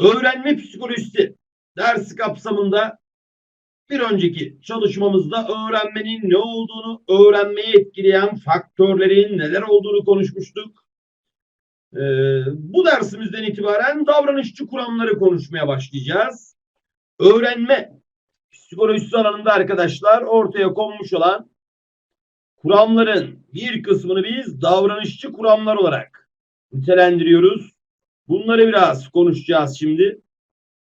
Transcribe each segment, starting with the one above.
Öğrenme psikolojisi dersi kapsamında bir önceki çalışmamızda öğrenmenin ne olduğunu, öğrenmeyi etkileyen faktörlerin neler olduğunu konuşmuştuk. Ee, bu dersimizden itibaren davranışçı kuramları konuşmaya başlayacağız. Öğrenme psikolojisi alanında arkadaşlar ortaya konmuş olan kuramların bir kısmını biz davranışçı kuramlar olarak nitelendiriyoruz. Bunları biraz konuşacağız şimdi.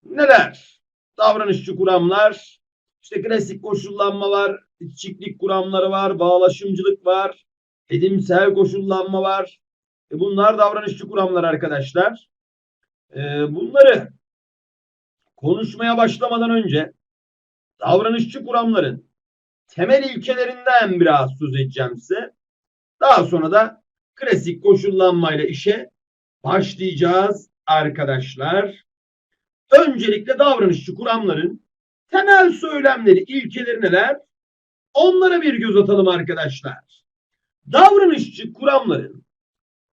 Neler? Davranışçı kuramlar, işte klasik koşullanma var, içiklik kuramları var, bağlaşımcılık var, edimsel koşullanma var. E bunlar davranışçı kuramlar arkadaşlar. E bunları konuşmaya başlamadan önce davranışçı kuramların temel ilkelerinden biraz söz edeceğim size. Daha sonra da klasik koşullanmayla işe başlayacağız arkadaşlar. Öncelikle davranışçı kuramların temel söylemleri, ilkeleri neler? Onlara bir göz atalım arkadaşlar. Davranışçı kuramların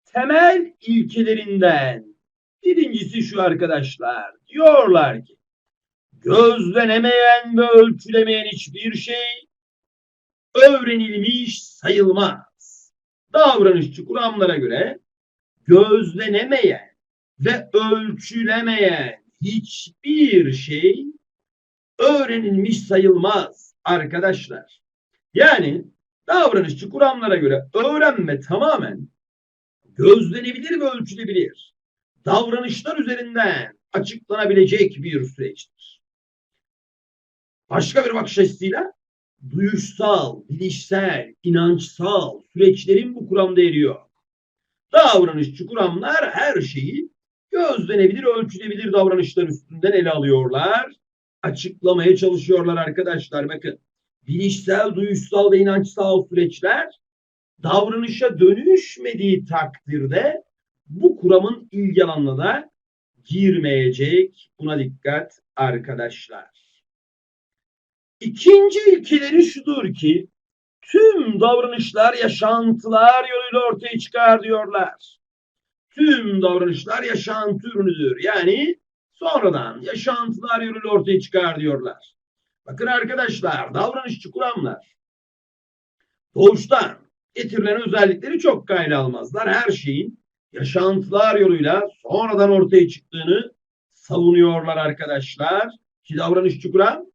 temel ilkelerinden birincisi şu arkadaşlar. Diyorlar ki gözlenemeyen ve ölçülemeyen hiçbir şey öğrenilmiş sayılmaz. Davranışçı kuramlara göre gözlenemeyen ve ölçülemeyen hiçbir şey öğrenilmiş sayılmaz arkadaşlar. Yani davranışçı kuramlara göre öğrenme tamamen gözlenebilir ve ölçülebilir. Davranışlar üzerinden açıklanabilecek bir süreçtir. Başka bir bakış açısıyla duyuşsal, bilişsel, inançsal süreçlerin bu kuramda eriyor. Davranışçı kuramlar her şeyi gözlenebilir, ölçülebilir davranışlar üstünden ele alıyorlar. Açıklamaya çalışıyorlar arkadaşlar. Bakın bilişsel, duyuşsal ve inançsal süreçler davranışa dönüşmediği takdirde bu kuramın ilgi alanına da girmeyecek. Buna dikkat arkadaşlar. İkinci ilkeleri şudur ki tüm davranışlar yaşantılar yoluyla ortaya çıkar diyorlar. Tüm davranışlar yaşantı ürünüdür. Yani sonradan yaşantılar yoluyla ortaya çıkar diyorlar. Bakın arkadaşlar davranışçı kuramlar doğuştan getirilen özellikleri çok kayda almazlar. Her şeyin yaşantılar yoluyla sonradan ortaya çıktığını savunuyorlar arkadaşlar. Ki davranışçı kuram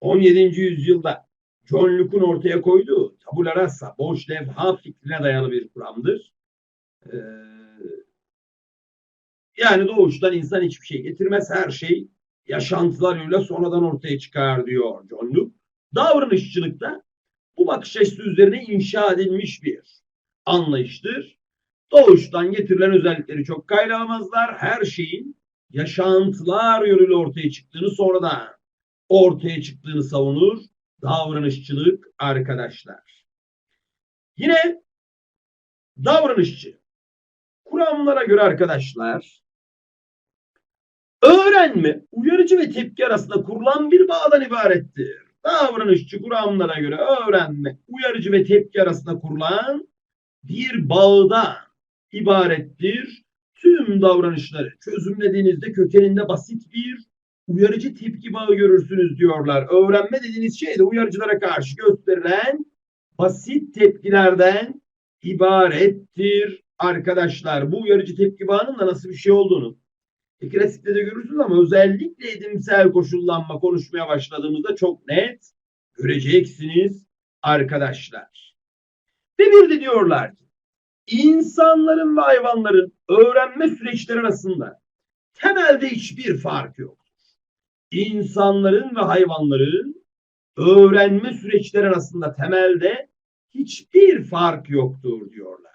17. yüzyılda John Locke'un ortaya koyduğu tabula rasa, boş levha fikrine dayalı bir kuramdır. Ee, yani doğuştan insan hiçbir şey getirmez. Her şey yaşantılar yoluyla sonradan ortaya çıkar diyor John Locke. Davranışçılıkta bu bakış açısı üzerine inşa edilmiş bir anlayıştır. Doğuştan getirilen özellikleri çok kaylamazlar. Her şeyin yaşantılar yoluyla ortaya çıktığını sonradan ortaya çıktığını savunur. Davranışçılık arkadaşlar. Yine davranışçı. Kuramlara göre arkadaşlar öğrenme, uyarıcı ve tepki arasında kurulan bir bağdan ibarettir. Davranışçı kuramlara göre öğrenme, uyarıcı ve tepki arasında kurulan bir bağda ibarettir. Tüm davranışları çözümlediğinizde kökeninde basit bir uyarıcı tepki bağı görürsünüz diyorlar. Öğrenme dediğiniz şey de uyarıcılara karşı gösterilen basit tepkilerden ibarettir arkadaşlar. Bu uyarıcı tepki bağının da nasıl bir şey olduğunu e, klasikte de görürsünüz ama özellikle edimsel koşullanma konuşmaya başladığımızda çok net göreceksiniz arkadaşlar. Ve bir de diyorlar ki insanların ve hayvanların öğrenme süreçleri arasında temelde hiçbir fark yoktur. İnsanların ve hayvanların öğrenme süreçleri arasında temelde hiçbir fark yoktur diyorlar.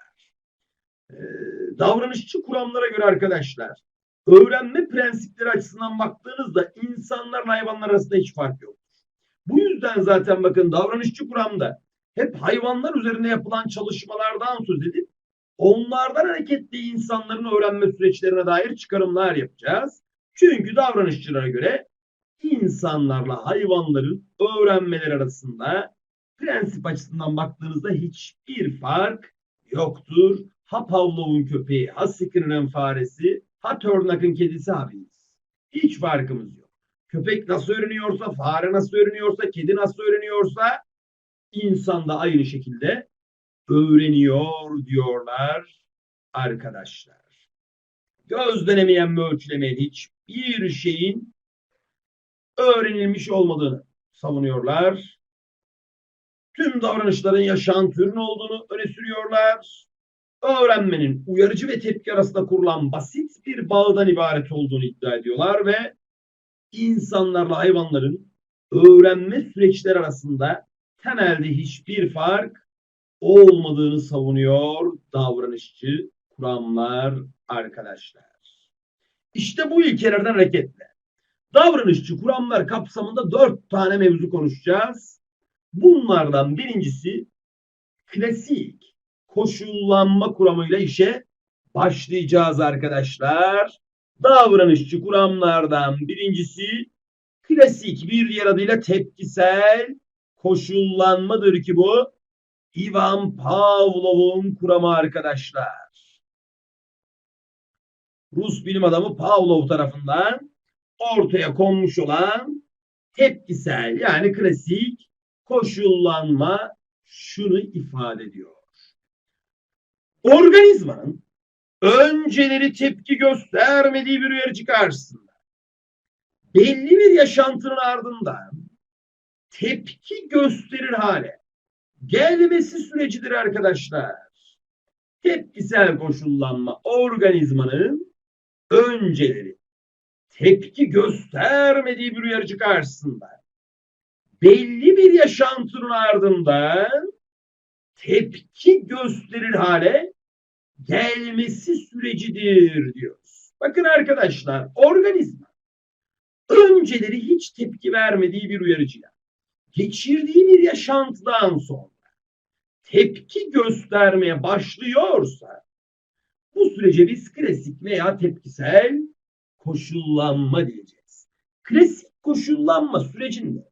Ee, davranışçı kuramlara göre arkadaşlar öğrenme prensipleri açısından baktığınızda insanlarla hayvanlar arasında hiç fark yok. Bu yüzden zaten bakın davranışçı kuramda hep hayvanlar üzerine yapılan çalışmalardan söz edip onlardan hareketli insanların öğrenme süreçlerine dair çıkarımlar yapacağız. Çünkü davranışçılara göre insanlarla hayvanların öğrenmeleri arasında prensip açısından baktığınızda hiçbir fark yoktur. Ha Pavlov'un köpeği, ha Skinner'ın faresi, ha Törnak'ın kedisi abiniz. Hiç farkımız yok. Köpek nasıl öğreniyorsa, fare nasıl öğreniyorsa, kedi nasıl öğreniyorsa insan da aynı şekilde öğreniyor diyorlar arkadaşlar. Gözlenemeyen ve ölçülemeyen hiçbir şeyin öğrenilmiş olmadığını savunuyorlar. Tüm davranışların yaşantı ürünü olduğunu öne sürüyorlar. Öğrenmenin uyarıcı ve tepki arasında kurulan basit bir bağdan ibaret olduğunu iddia ediyorlar ve insanlarla hayvanların öğrenme süreçleri arasında temelde hiçbir fark olmadığını savunuyor davranışçı kuramlar arkadaşlar. İşte bu ilkelerden hareketle davranışçı kuramlar kapsamında dört tane mevzu konuşacağız. Bunlardan birincisi klasik koşullanma kuramıyla işe başlayacağız arkadaşlar. Davranışçı kuramlardan birincisi klasik bir diğer adıyla tepkisel koşullanmadır ki bu Ivan Pavlov'un kuramı arkadaşlar. Rus bilim adamı Pavlov tarafından ortaya konmuş olan tepkisel yani klasik koşullanma şunu ifade ediyor. Organizmanın önceleri tepki göstermediği bir uyarıcı karşısında belli bir yaşantının ardından tepki gösterir hale gelmesi sürecidir arkadaşlar. Tepkisel koşullanma organizmanın önceleri tepki göstermediği bir uyarıcı karşısında belli bir yaşantının ardından tepki gösterir hale gelmesi sürecidir diyoruz. Bakın arkadaşlar organizma önceleri hiç tepki vermediği bir uyarıcıya geçirdiği bir yaşantıdan sonra tepki göstermeye başlıyorsa bu sürece biz klasik veya tepkisel koşullanma diyeceğiz. Klasik koşullanma sürecinde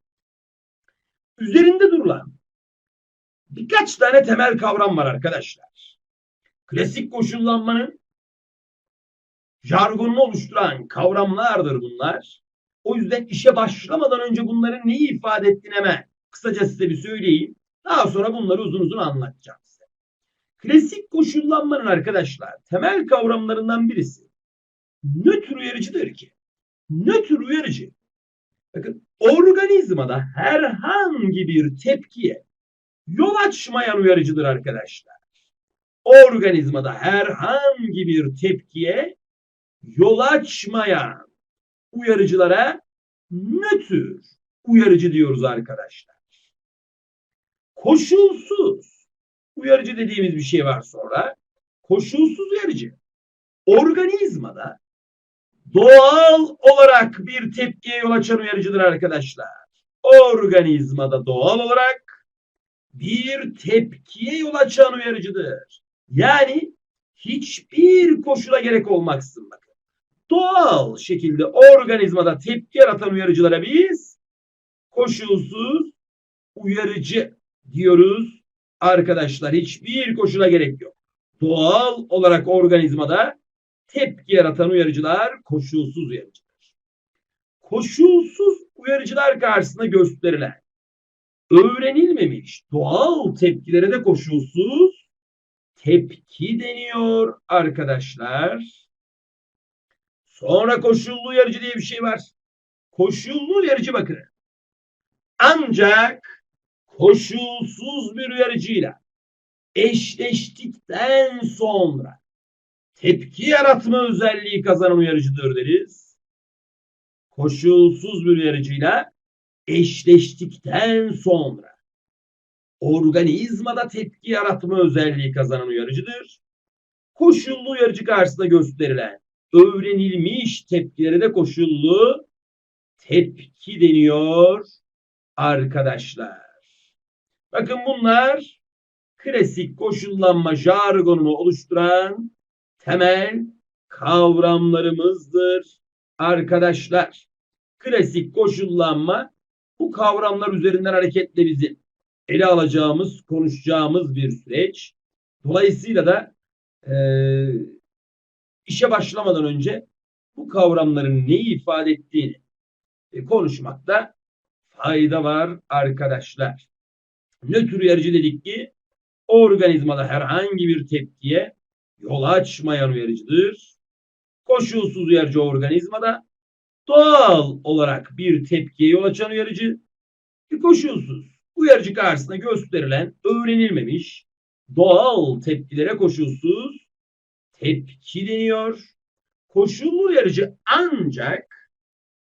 üzerinde durulan birkaç tane temel kavram var arkadaşlar. Klasik koşullanmanın jargonunu oluşturan kavramlardır bunlar. O yüzden işe başlamadan önce bunların neyi ifade ettiğini hemen kısaca size bir söyleyeyim. Daha sonra bunları uzun uzun anlatacağım size. Klasik koşullanmanın arkadaşlar temel kavramlarından birisi nötr uyarıcıdır ki. Nötr uyarıcı bakın organizmada herhangi bir tepkiye yol açmayan uyarıcıdır arkadaşlar. Organizmada herhangi bir tepkiye yol açmayan uyarıcılara nötr uyarıcı diyoruz arkadaşlar. Koşulsuz uyarıcı dediğimiz bir şey var sonra. Koşulsuz uyarıcı. Organizmada doğal olarak bir tepkiye yol açan uyarıcıdır arkadaşlar. Organizmada doğal olarak bir tepkiye yol açan uyarıcıdır. Yani hiçbir koşula gerek olmaksızın bakın. Doğal şekilde organizmada tepki yaratan uyarıcılara biz koşulsuz uyarıcı diyoruz. Arkadaşlar hiçbir koşula gerek yok. Doğal olarak organizmada tepki yaratan uyarıcılar koşulsuz uyarıcılar. Koşulsuz uyarıcılar karşısında gösterilen öğrenilmemiş doğal tepkilere de koşulsuz tepki deniyor arkadaşlar. Sonra koşullu uyarıcı diye bir şey var. Koşullu uyarıcı bakın. Ancak koşulsuz bir uyarıcıyla eşleştikten sonra tepki yaratma özelliği kazanan uyarıcıdır deriz. Koşulsuz bir uyarıcıyla eşleştikten sonra organizmada tepki yaratma özelliği kazanan uyarıcıdır. Koşullu uyarıcı karşısında gösterilen öğrenilmiş tepkilere de koşullu tepki deniyor arkadaşlar. Bakın bunlar klasik koşullanma jargonunu oluşturan temel kavramlarımızdır arkadaşlar. Klasik koşullanma bu kavramlar üzerinden hareketle bizim ele alacağımız, konuşacağımız bir süreç. Dolayısıyla da e, işe başlamadan önce bu kavramların neyi ifade ettiğini e, konuşmakta fayda var arkadaşlar. Nötr uyarıcı dedik ki organizmada herhangi bir tepkiye yol açmayan uyarıcıdır. Koşulsuz uyarıcı organizmada doğal olarak bir tepkiye yol açan uyarıcı, koşulsuz uyarıcı karşısında gösterilen öğrenilmemiş doğal tepkilere koşulsuz tepki deniyor. Koşullu uyarıcı ancak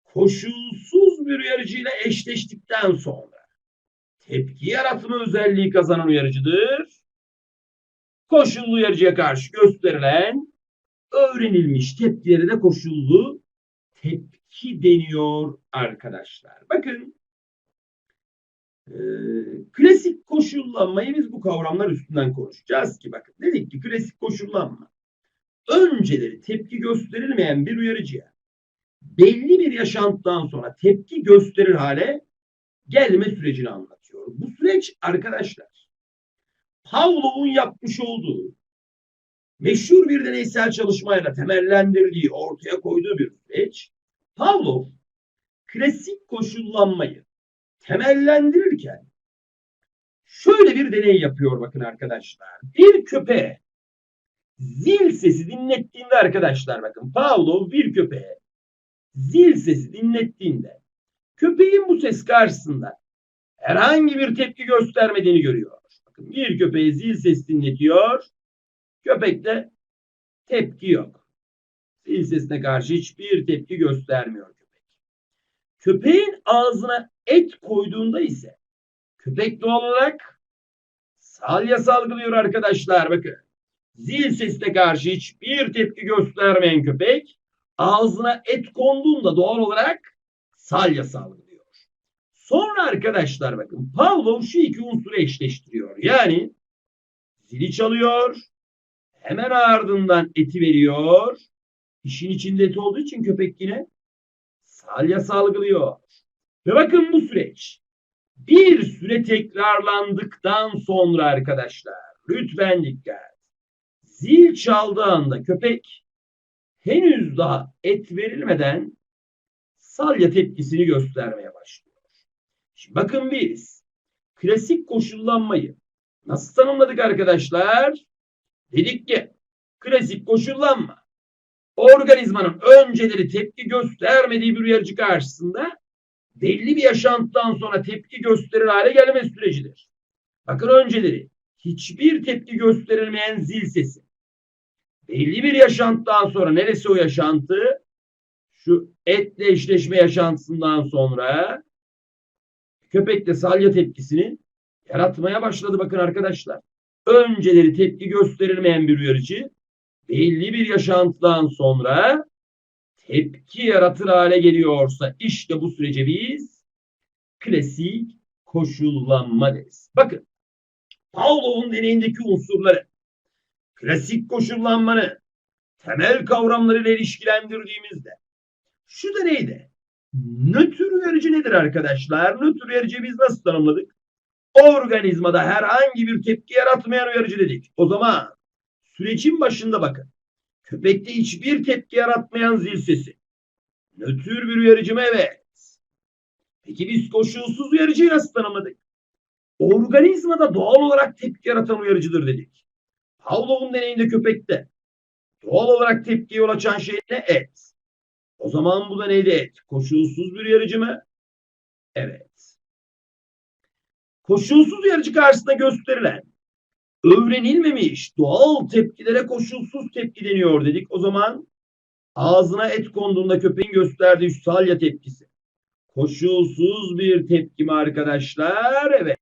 koşulsuz bir uyarıcıyla eşleştikten sonra tepki yaratma özelliği kazanan uyarıcıdır. Koşullu uyarıcıya karşı gösterilen öğrenilmiş tepkilere de koşullu tepki deniyor arkadaşlar. Bakın klasik koşullanmayı biz bu kavramlar üstünden konuşacağız ki bakın dedik ki klasik koşullanma önceleri tepki gösterilmeyen bir uyarıcıya belli bir yaşantıdan sonra tepki gösterir hale gelme sürecini anlatıyor. Bu süreç arkadaşlar Pavlov'un yapmış olduğu meşhur bir deneysel çalışmayla temellendirdiği, ortaya koyduğu bir süreç. Pavlov klasik koşullanmayı temellendirirken şöyle bir deney yapıyor bakın arkadaşlar. Bir köpeğe zil sesi dinlettiğinde arkadaşlar bakın Pavlov bir köpeğe zil sesi dinlettiğinde köpeğin bu ses karşısında herhangi bir tepki göstermediğini görüyor. Bir köpeğe zil sesi dinletiyor. Köpekte tepki yok. Zil sesine karşı hiçbir tepki göstermiyor köpek. Köpeğin ağzına et koyduğunda ise köpek doğal olarak salya salgılıyor arkadaşlar bakın. Zil sesine karşı hiçbir tepki göstermeyen köpek ağzına et konduğunda doğal olarak salya salgılıyor. Sonra arkadaşlar bakın Pavlov şu iki unsuru eşleştiriyor. Yani zili çalıyor, hemen ardından eti veriyor. İşin içinde et olduğu için köpek yine salya salgılıyor. Ve bakın bu süreç bir süre tekrarlandıktan sonra arkadaşlar lütfen dikkat. Zil çaldığı anda köpek henüz daha et verilmeden salya tepkisini göstermeye başlıyor. Şimdi bakın biz klasik koşullanmayı nasıl tanımladık arkadaşlar? Dedik ki klasik koşullanma organizmanın önceleri tepki göstermediği bir uyarıcı karşısında belli bir yaşantıdan sonra tepki gösterir hale gelme sürecidir. Bakın önceleri hiçbir tepki gösterilmeyen zil sesi. Belli bir yaşantıdan sonra neresi o yaşantı? Şu etle eşleşme yaşantısından sonra köpekte salya tepkisini yaratmaya başladı bakın arkadaşlar. Önceleri tepki gösterilmeyen bir uyarıcı belli bir yaşantıdan sonra tepki yaratır hale geliyorsa işte bu sürece biz klasik koşullanma deriz. Bakın Pavlov'un deneyindeki unsurları klasik koşullanmanın temel kavramlarıyla ilişkilendirdiğimizde şu deneyde nötr uyarıcı nedir arkadaşlar? Nötr uyarıcı biz nasıl tanımladık? Organizmada herhangi bir tepki yaratmayan uyarıcı dedik. O zaman sürecin başında bakın. Köpekte hiçbir tepki yaratmayan zil sesi. Nötr bir uyarıcı mı? Evet. Peki biz koşulsuz uyarıcıyı nasıl tanımladık? Organizmada doğal olarak tepki yaratan uyarıcıdır dedik. Pavlov'un deneyinde köpekte doğal olarak tepkiye yol açan şey ne? Et. O zaman bu da neydi? Koşulsuz bir uyarıcı mı? Evet. Koşulsuz uyarıcı karşısında gösterilen öğrenilmemiş doğal tepkilere koşulsuz tepki deniyor dedik. O zaman ağzına et konduğunda köpeğin gösterdiği salya tepkisi. Koşulsuz bir tepki mi arkadaşlar? Evet.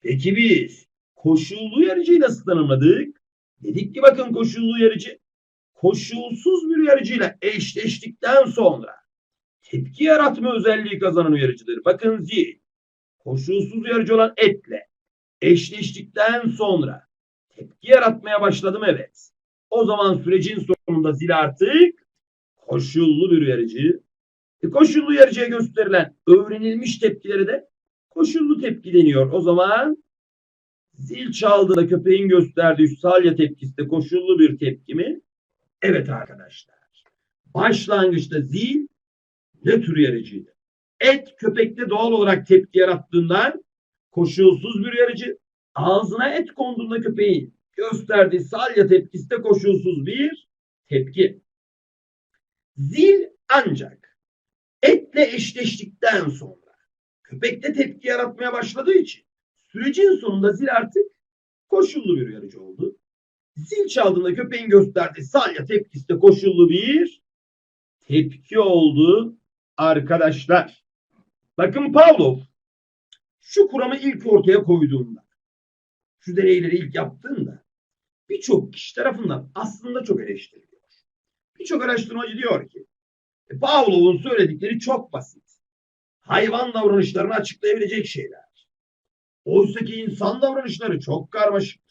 Peki biz koşullu uyarıcıyı nasıl tanımladık? Dedik ki bakın koşullu uyarıcı koşulsuz bir uyarıcıyla eşleştikten sonra tepki yaratma özelliği kazanan uyarıcıdır. Bakın zil koşulsuz uyarıcı olan etle eşleştikten sonra tepki yaratmaya başladım evet. O zaman sürecin sonunda zil artık koşullu bir uyarıcı. E, koşullu uyarıcıya gösterilen öğrenilmiş tepkileri de koşullu tepki deniyor. O zaman zil çaldığında köpeğin gösterdiği salya tepkisi de koşullu bir tepki mi? Evet arkadaşlar. Başlangıçta zil nötr uyarıcıydı. Et köpekte doğal olarak tepki yarattığından koşulsuz bir uyarıcı. Ağzına et konduğunda köpeğin gösterdiği salya tepkisi de koşulsuz bir tepki. Zil ancak etle eşleştikten sonra köpekte tepki yaratmaya başladığı için sürecin sonunda zil artık koşullu bir uyarıcı oldu. Zil çaldığında köpeğin gösterdiği salya tepkisi de koşullu bir tepki oldu arkadaşlar. Bakın Pavlov şu kuramı ilk ortaya koyduğunda, şu deneyleri ilk yaptığında birçok kişi tarafından aslında çok eleştiriliyor. Birçok araştırmacı diyor ki e, Pavlov'un söyledikleri çok basit. Hayvan davranışlarını açıklayabilecek şeyler. Oysa ki insan davranışları çok karmaşık.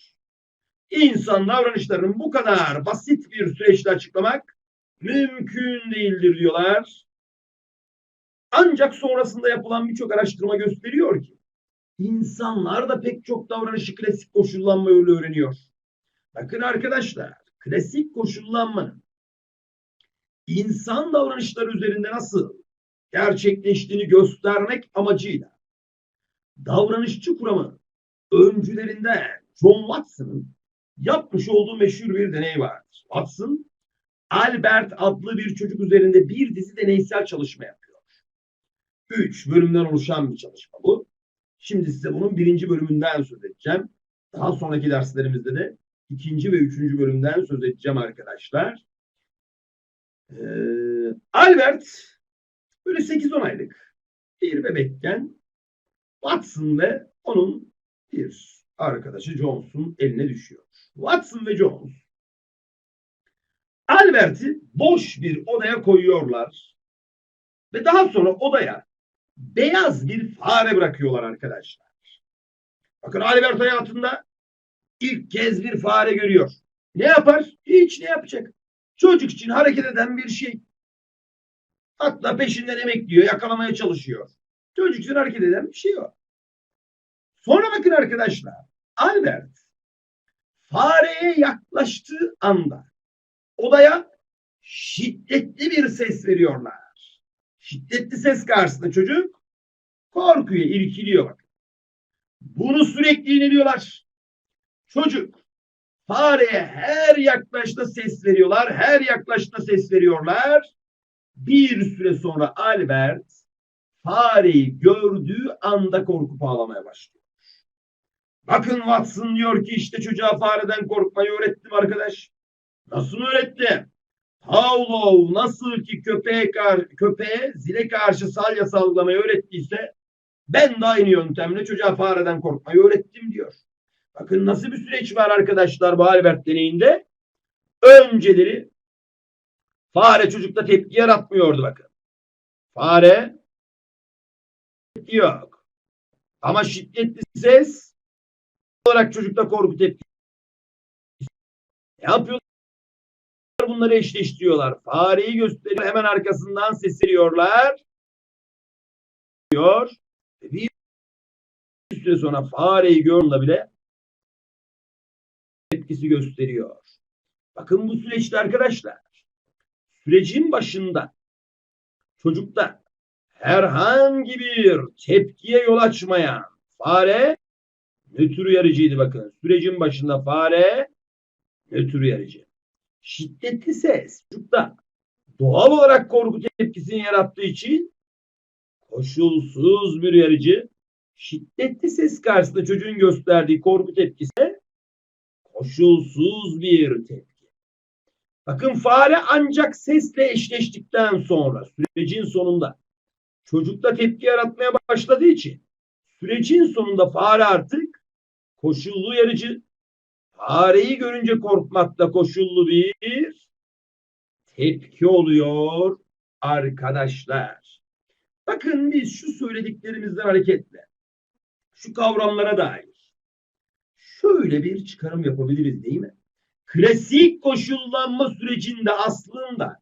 İnsan davranışlarının bu kadar basit bir süreçle açıklamak mümkün değildir diyorlar. Ancak sonrasında yapılan birçok araştırma gösteriyor ki insanlar da pek çok davranışı klasik koşullanma yolu öğreniyor. Bakın arkadaşlar, klasik koşullanmanın insan davranışları üzerinde nasıl gerçekleştiğini göstermek amacıyla davranışçı kuramı öncülerinden John Watson'ın yapmış olduğu meşhur bir deney vardır. Watson, Albert adlı bir çocuk üzerinde bir dizi deneysel çalışma yapıyor. Üç bölümden oluşan bir çalışma bu. Şimdi size bunun birinci bölümünden söz edeceğim. Daha sonraki derslerimizde de ikinci ve üçüncü bölümden söz edeceğim arkadaşlar. Ee, Albert böyle 8-10 aylık bir bebekken Watson ve onun bir arkadaşı Jones'un eline düşüyor. Watson ve Jones Albert'i boş bir odaya koyuyorlar ve daha sonra odaya beyaz bir fare bırakıyorlar arkadaşlar. Bakın Albert hayatında ilk kez bir fare görüyor. Ne yapar? Hiç ne yapacak? Çocuk için hareket eden bir şey. Hatta peşinden emekliyor, yakalamaya çalışıyor. Çocuk için hareket eden bir şey o. Sonra bakın arkadaşlar. Albert fareye yaklaştığı anda odaya şiddetli bir ses veriyorlar. Şiddetli ses karşısında çocuk korkuyor, irkiliyor bak. Bunu sürekli iniliyorlar. Çocuk fareye her yaklaşta ses veriyorlar. Her yaklaşta ses veriyorlar. Bir süre sonra Albert fareyi gördüğü anda korkup ağlamaya başlıyor. Bakın Watson diyor ki işte çocuğa fareden korkmayı öğrettim arkadaş. Nasıl öğretti? Pavlov nasıl ki köpeğe, kar köpeğe zile karşı salya salgılamayı öğrettiyse ben de aynı yöntemle çocuğa fareden korkmayı öğrettim diyor. Bakın nasıl bir süreç var arkadaşlar bu Albert deneyinde. Önceleri fare çocukta tepki yaratmıyordu bakın. Fare yok. Ama şiddetli ses olarak çocukta korku tepki. Yapıyorlar? Bunları eşleştiriyorlar. Fareyi gösteriyor. Hemen arkasından ses veriyorlar. Diyor. Bir süre sonra fareyi gördüğünde bile etkisi gösteriyor. Bakın bu süreçte arkadaşlar sürecin başında çocukta herhangi bir tepkiye yol açmayan fare nötr uyarıcıydı bakın. Sürecin başında fare nötr uyarıcı. Şiddetli ses çocukta doğal olarak korku tepkisini yarattığı için koşulsuz bir uyarıcı şiddetli ses karşısında çocuğun gösterdiği korku tepkisi koşulsuz bir tepki. Bakın fare ancak sesle eşleştikten sonra sürecin sonunda çocukta tepki yaratmaya başladığı için sürecin sonunda fare artık koşullu uyarıcı fareyi görünce korkmakta koşullu bir tepki oluyor arkadaşlar. Bakın biz şu söylediklerimizden hareketle şu kavramlara dair şöyle bir çıkarım yapabiliriz değil mi? Klasik koşullanma sürecinde aslında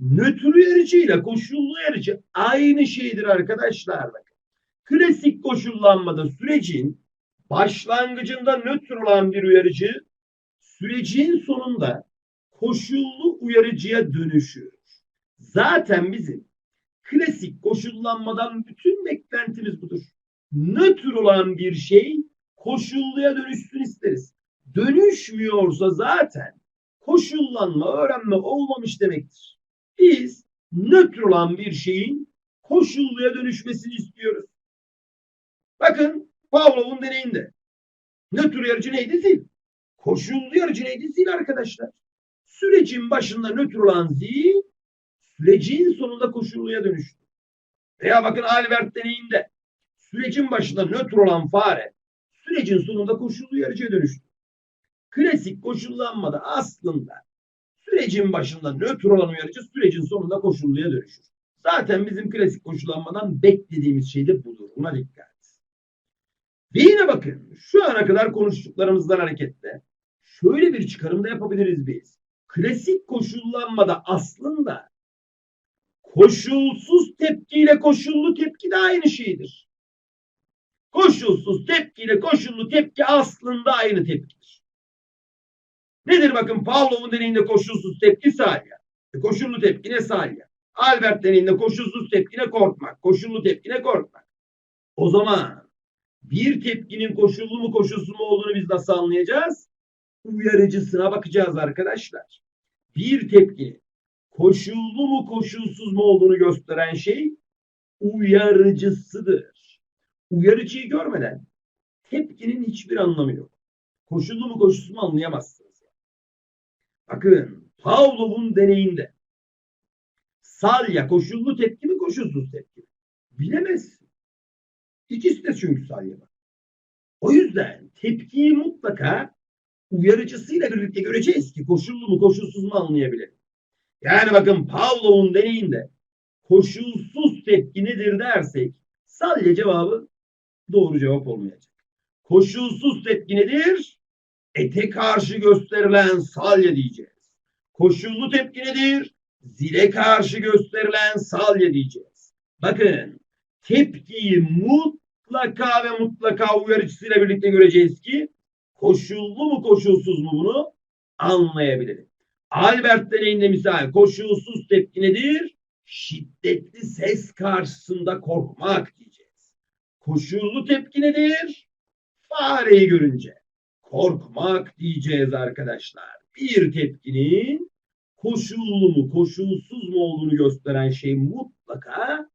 nötr uyarıcı ile koşullu uyarıcı aynı şeydir arkadaşlar. Bakın. Klasik koşullanmada sürecin başlangıcında nötr olan bir uyarıcı sürecin sonunda koşullu uyarıcıya dönüşür. Zaten bizim klasik koşullanmadan bütün beklentimiz budur. Nötr olan bir şey koşulluya dönüşsün isteriz. Dönüşmüyorsa zaten koşullanma, öğrenme olmamış demektir. Biz nötr olan bir şeyin koşulluya dönüşmesini istiyoruz. Bakın Pavlov'un deneyinde. Nötr uyarıcı neydi? Zil. Koşullu uyarıcı neydi? Zil arkadaşlar. Sürecin başında nötr olan zil sürecin sonunda koşulluya dönüştü. Veya bakın Albert deneyinde sürecin başında nötr olan fare sürecin sonunda koşullu uyarıcıya dönüştü. Klasik koşullanmada aslında sürecin başında nötr olan uyarıcı sürecin sonunda koşulluya dönüşür. Zaten bizim klasik koşullanmadan beklediğimiz şey de budur. Buna dikkat. Ve yine bakın şu ana kadar konuştuklarımızdan hareketle şöyle bir çıkarım da yapabiliriz biz. Klasik koşullanmada aslında koşulsuz tepkiyle koşullu tepki de aynı şeydir. Koşulsuz tepkiyle koşullu tepki aslında aynı tepkidir. Nedir bakın Pavlov'un deneyinde koşulsuz tepki salya. E, koşullu tepki ne salya? Albert deneyinde koşulsuz tepki ne korkmak. Koşullu tepki ne korkmak. O zaman bir tepkinin koşullu mu koşulsuz mu olduğunu biz nasıl anlayacağız? Uyarıcısına bakacağız arkadaşlar. Bir tepkinin koşullu mu koşulsuz mu olduğunu gösteren şey uyarıcısıdır. Uyarıcıyı görmeden tepkinin hiçbir anlamı yok. Koşullu mu koşulsuz mu anlayamazsınız. Bakın Pavlov'un deneyinde salya koşullu tepki mi koşulsuz tepki mi? Bilemezsin. İkisi de çünkü salya var. O yüzden tepkiyi mutlaka uyarıcısıyla birlikte göreceğiz ki koşullu mu koşulsuz mu anlayabilirim. Yani bakın Pavlov'un deneyinde koşulsuz tepki nedir dersek salya cevabı doğru cevap olmayacak. Koşulsuz tepki nedir? Ete karşı gösterilen salya diyeceğiz. Koşullu tepki nedir? Zile karşı gösterilen salya diyeceğiz. Bakın tepkiyi mutlaka ve mutlaka uyarıcısıyla birlikte göreceğiz ki koşullu mu koşulsuz mu bunu anlayabilirim. Albert deneyinde misal koşulsuz tepki nedir? Şiddetli ses karşısında korkmak diyeceğiz. Koşullu tepki nedir? Fareyi görünce korkmak diyeceğiz arkadaşlar. Bir tepkinin koşullu mu koşulsuz mu olduğunu gösteren şey mutlaka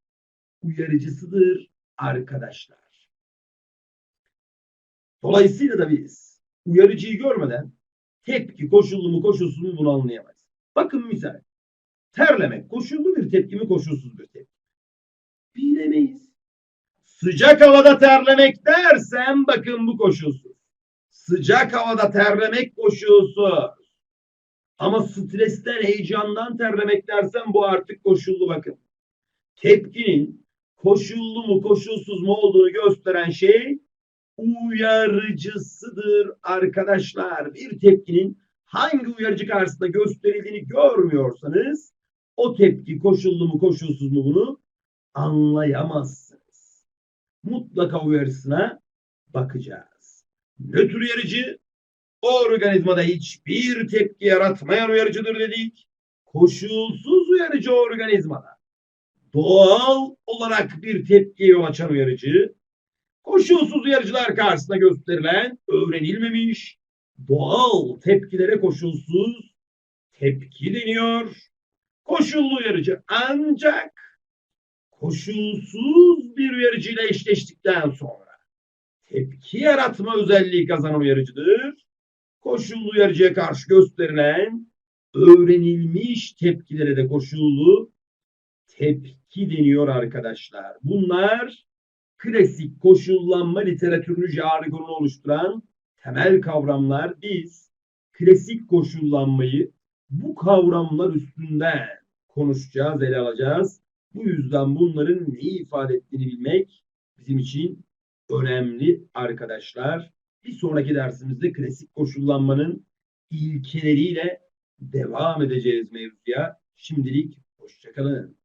uyarıcısıdır arkadaşlar. Dolayısıyla da biz uyarıcıyı görmeden tepki koşullu mu koşulsuz mu bunu anlayamayız. Bakın misal. Terlemek koşullu bir tepki mi koşulsuz bir tepki? Bilemeyiz. Sıcak havada terlemek dersem bakın bu koşulsuz. Sıcak havada terlemek koşulsuz. Ama stresten, heyecandan terlemek dersem bu artık koşullu bakın. Tepkinin koşullu mu koşulsuz mu olduğunu gösteren şey uyarıcısıdır arkadaşlar. Bir tepkinin hangi uyarıcı karşısında gösterildiğini görmüyorsanız o tepki koşullu mu koşulsuz mu bunu anlayamazsınız. Mutlaka uyarısına bakacağız. Nötr uyarıcı organizmada hiçbir tepki yaratmayan uyarıcıdır dedik. Koşulsuz uyarıcı organizmada doğal olarak bir tepkiye yol açan uyarıcı koşulsuz uyarıcılar karşısında gösterilen öğrenilmemiş doğal tepkilere koşulsuz tepki deniyor. Koşullu uyarıcı ancak koşulsuz bir uyarıcıyla eşleştikten sonra tepki yaratma özelliği kazanan uyarıcıdır. Koşullu uyarıcıya karşı gösterilen öğrenilmiş tepkilere de koşullu tepki deniyor arkadaşlar. Bunlar klasik koşullanma literatürünü jargonunu oluşturan temel kavramlar. Biz klasik koşullanmayı bu kavramlar üstünden konuşacağız, ele alacağız. Bu yüzden bunların neyi ifade ettiğini bilmek bizim için önemli arkadaşlar. Bir sonraki dersimizde klasik koşullanmanın ilkeleriyle devam edeceğiz mevzuya. Şimdilik hoşçakalın.